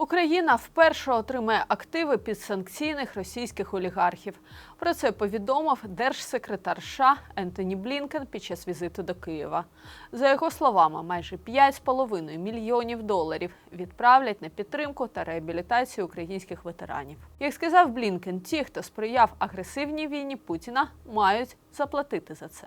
Україна вперше отримає активи підсанкційних російських олігархів. Про це повідомив держсекретар США Ентоні Блінкен під час візиту до Києва. За його словами, майже 5,5 мільйонів доларів відправлять на підтримку та реабілітацію українських ветеранів. Як сказав Блінкен, ті, хто сприяв агресивній війні Путіна, мають заплатити за це.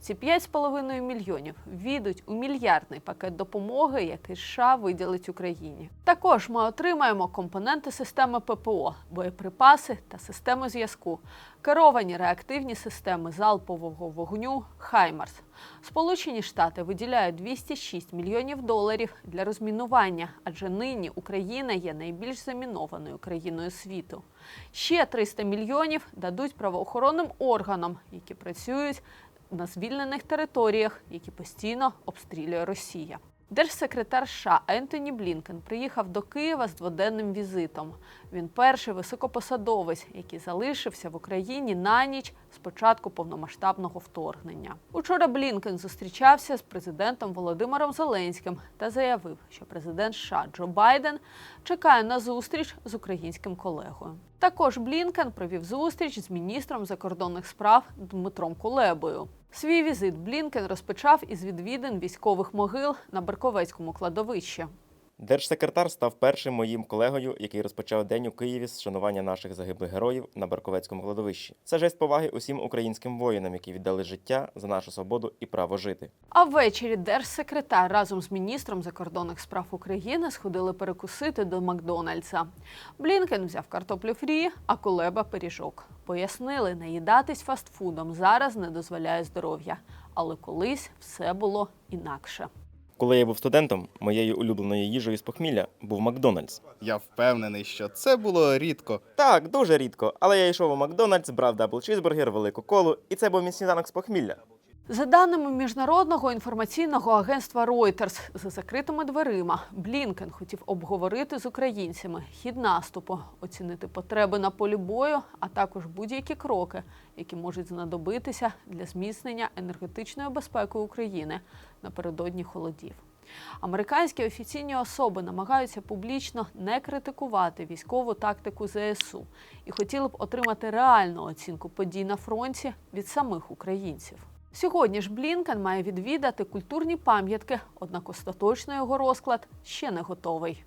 Ці 5,5 мільйонів війдуть у мільярдний пакет допомоги, який США виділить Україні. Також отримаємо компоненти системи ППО, боєприпаси та системи зв'язку, керовані реактивні системи залпового вогню Хаймарс. Сполучені Штати виділяють 206 мільйонів доларів для розмінування, адже нині Україна є найбільш замінованою країною світу. Ще 300 мільйонів дадуть правоохоронним органам, які працюють на звільнених територіях, які постійно обстрілює Росія. Держсекретар США Ентоні Блінкен приїхав до Києва з дводенним візитом. Він перший високопосадовець, який залишився в Україні на ніч з початку повномасштабного вторгнення. Учора Блінкен зустрічався з президентом Володимиром Зеленським та заявив, що президент США Джо Байден чекає на зустріч з українським колегою. Також Блінкен провів зустріч з міністром закордонних справ Дмитром Кулебою. Свій візит Блінкен розпочав із відвідин військових могил на Берковецькому кладовищі. Держсекретар став першим моїм колегою, який розпочав день у Києві з шанування наших загиблих героїв на Барковецькому кладовищі. Це жест поваги усім українським воїнам, які віддали життя за нашу свободу і право жити. А ввечері держсекретар разом з міністром закордонних справ України сходили перекусити до Макдональдса. Блінкен взяв картоплю фрі, а Кулеба пиріжок. Пояснили, наїдатись фастфудом зараз не дозволяє здоров'я, але колись все було інакше. Коли я був студентом, моєю улюбленою їжею з похмілля був Макдональдс. Я впевнений, що це було рідко. Так, дуже рідко, але я йшов у Макдональдс, брав дабл чізбургер, велику колу, і це був мій сніданок з похмілля. За даними міжнародного інформаційного агентства Reuters, за закритими дверима Блінкен хотів обговорити з українцями хід наступу, оцінити потреби на полі бою, а також будь-які кроки, які можуть знадобитися для зміцнення енергетичної безпеки України напередодні холодів. Американські офіційні особи намагаються публічно не критикувати військову тактику ЗСУ і хотіли б отримати реальну оцінку подій на фронті від самих українців. Сьогодні ж Блінкен має відвідати культурні пам'ятки, однак остаточно його розклад ще не готовий.